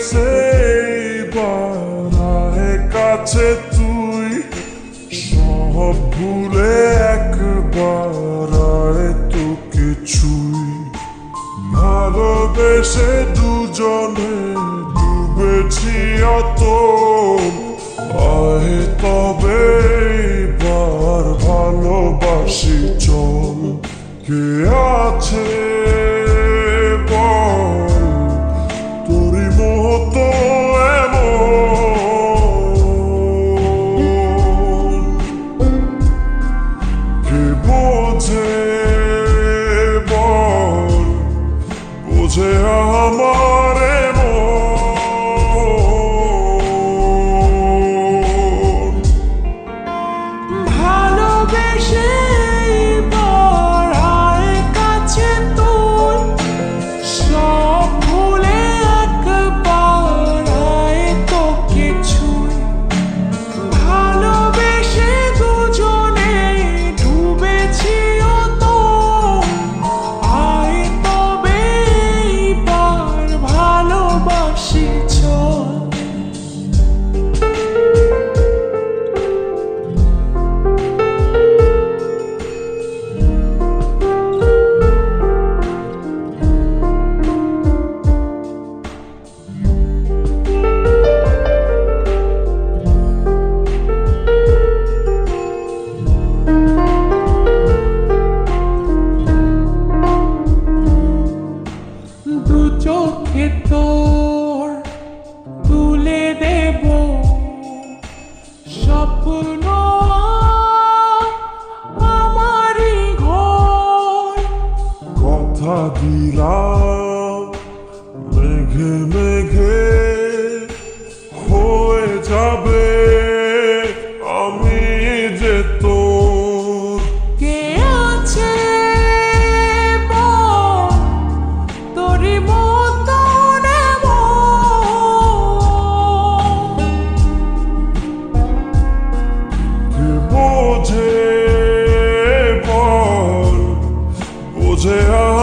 সেই বানায় কাছে তুই সব ভুলে একবার তো কিছুই ভালোবেসে দুজনে ডুবেছি অত আয় তবে বার ভালোবাসি চল কে আছে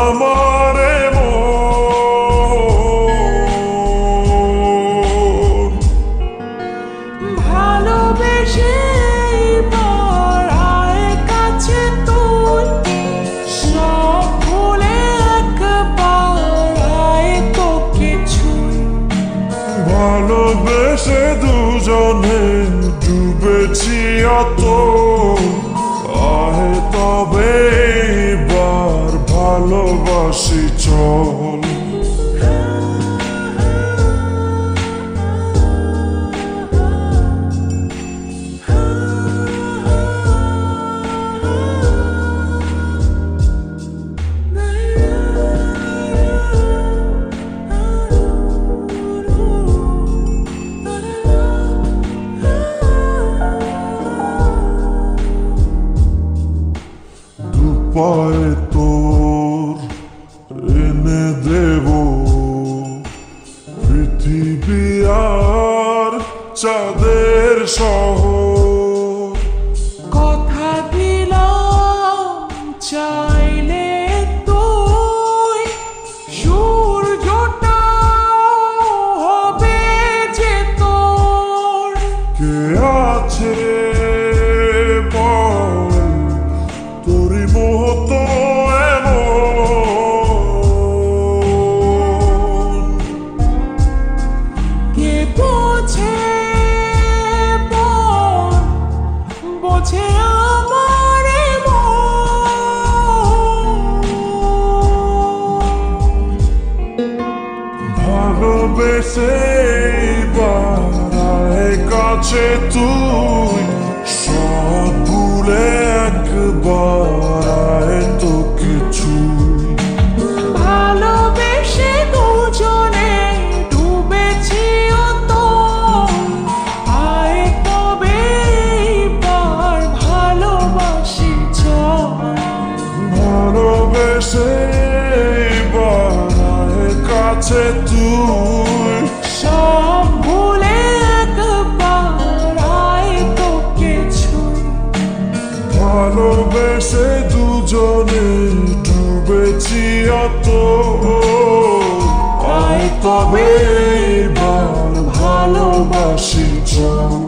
আমার ভালোবেসে কাছে তুই। সব ভুলে একবার আয় তো কিছুই ভালোবেসে দুজনে ডুবেছি অত। দুপায়ে তোর এনে দেব। পৃথিবী আর চাঁদের শহর। কাছে তুই সব ভুলে একবার তো কিছুই। ভালোবেসে দুজনে ডুবেছি অত আয় তবে ভালোবাসি ভালোবেসে কাছে তুই। ভালোবাসি চল